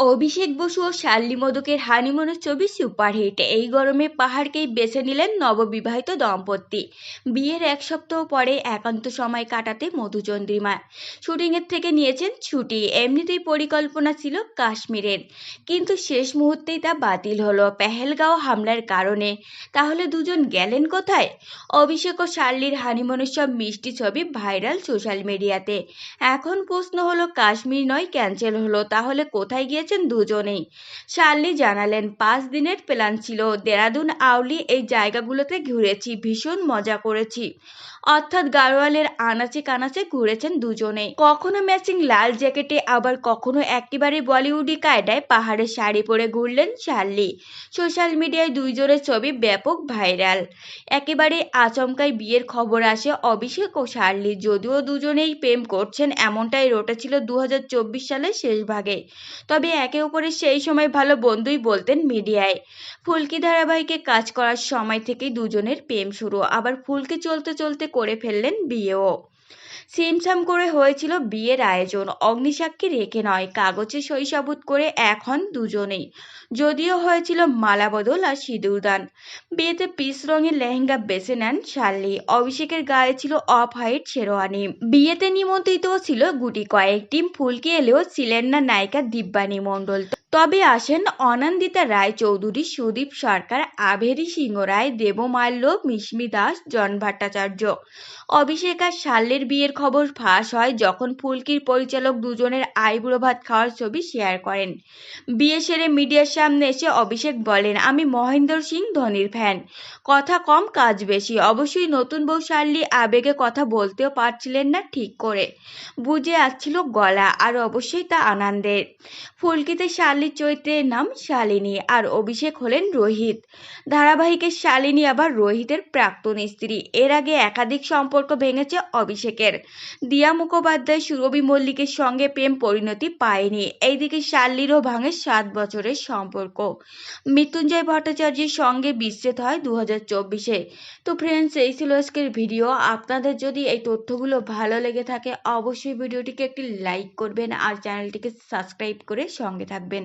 অভিষেক বসু ও Shirley মোদকের হানিমুনের ছবি superhit. এই গরমে পাহাড়কেই বেছে নিলেন নববিবাহিত দম্পতি। বিয়ের এক সপ্তাহ পরে একান্ত সময় কাটাতে মধুচন্দ্রিমা। শুটিংয়ের থেকে নিয়েছেন ছুটি। এমনিতেই পরিকল্পনা ছিল কাশ্মীরের। কিন্তু শেষ মুহূর্তেই তা বাতিল হলো পেহেলগাঁও হামলার কারণে। তাহলে দুজন গেলেন কোথায়? অভিষেক ও শার্লির হানিমুনের সব মিষ্টি ছবি ভাইরাল সোশ্যাল মিডিয়াতে। এখন প্রশ্ন হলো, কাশ্মীর নয়, ক্যান্সেল হলো। তাহলে কোথায় গিয়েছেন দুজনেই। শার্লি জানালেন, পাঁচ দিনের প্ল্যান ছিল, দেরাদুন আউলি এই জায়গাগুলোতে ঘুরেছি, ভীষণ মজা করেছি। অর্থাৎ গাড়োয়ালের আনাচে কানাচে ঘুরেছেন দুজনেই। কখনো ম্যাচিং লাল জ্যাকেটে, আবার কখনো একেবারে বলিউডি কায়দায় পাহাড়ের শাড়ি পরে ঘুরলেন শার্লি। সোশ্যাল মিডিয়ায় দুইজনের ছবি ব্যাপক ভাইরাল। একেবারে আচমকায় বিয়ের খবর আসে অভিষেক ও শার্লি, যদিও দুজনেই প্রেম করছেন, এমনটাই রটেছিল দু সালের শেষ ভাগে তবে একে অপরের সেই সময় ভালো বন্ধুই বলতেন মিডিয়ায়। ফুলকি ধারাবাহিকে কাজ করার সময় থেকেই দুজনের প্রেম শুরু, আবার ফুলকি চলতে চলতে করে ফেললেন বিয়েও। সিমসাম করে হয়েছিল বিয়ের আয়োজন। অগ্নিসাক্ষী রেখে নয়, কাগজে সাবুত করে এখন দুজনেই। যদিও হয়েছিল মালা বদল আর সিঁদুরদান বিয়েতে পিস রঙের লেহেঙ্গা বেছে নেন শার্লি। অভিষেকের গায়ে ছিল অফ হাইট শেরওয়ানি। বিয়েতে নিমন্ত্রিত ছিল গুটি কয়েক। টিম ফুলকি এলেও ছিলেন না নায়িকা দিব্যানী মণ্ডল। তবে আসেন অনন্দিতা রায় চৌধুরী, সুদীপ সরকার, আভেরি সিংহ রায় দেবমাল্য মিশমি দাস, জন ভট্টাচার্য। অভিষেক আর শাল্যের বিয়ের খবর ফাঁস হয় যখন ফুলকির পরিচালক দুজনের আইবুড়ো ভাত খাওয়ার ছবি শেয়ার করেন। বিয়ে সেরে মিডিয়ার সামনে এসে অভিষেক বলেন, আমি মহেন্দ্র সিং ধোনির ফ্যান। কথা কম, কাজ বেশি। অবশ্যই নতুন বউ শার্লি আবেগে কথা বলতেও পারছিলেন না ঠিক করে। বুঝে আসছিল গলা, আর অবশ্যই তা আনন্দের। ফুলকিতে শার্লির চরিত্রের নাম শালিনী আর অভিষেক হলেন রোহিত। ধারাবাহিকের শালিনী আবার রোহিতের প্রাক্তন স্ত্রী। এর আগে একাধিক সম্পর্ক ভেঙেছে অভিষেকের। দিয়া মুখোপাধ্যায়, সুরভি মল্লিকের সঙ্গে প্রেম পরিণতি পায়নি। এইদিকে শার্লিরও ভাঙে সাত বছরের সম্পর্ক। মৃত্যুঞ্জয় ভট্টাচার্যের সঙ্গে বিচ্ছেদ হয় দু হাজার চব্বিশে। তো ফ্রেন্ডস এই ছিল আজকের ভিডিও আপনাদের যদি এই তথ্যগুলো ভালো লেগে থাকে, অবশ্যই ভিডিওটিকে একটি লাইক করবেন আর চ্যানেলটিকে সাবস্ক্রাইব করে সঙ্গে থাকবেন।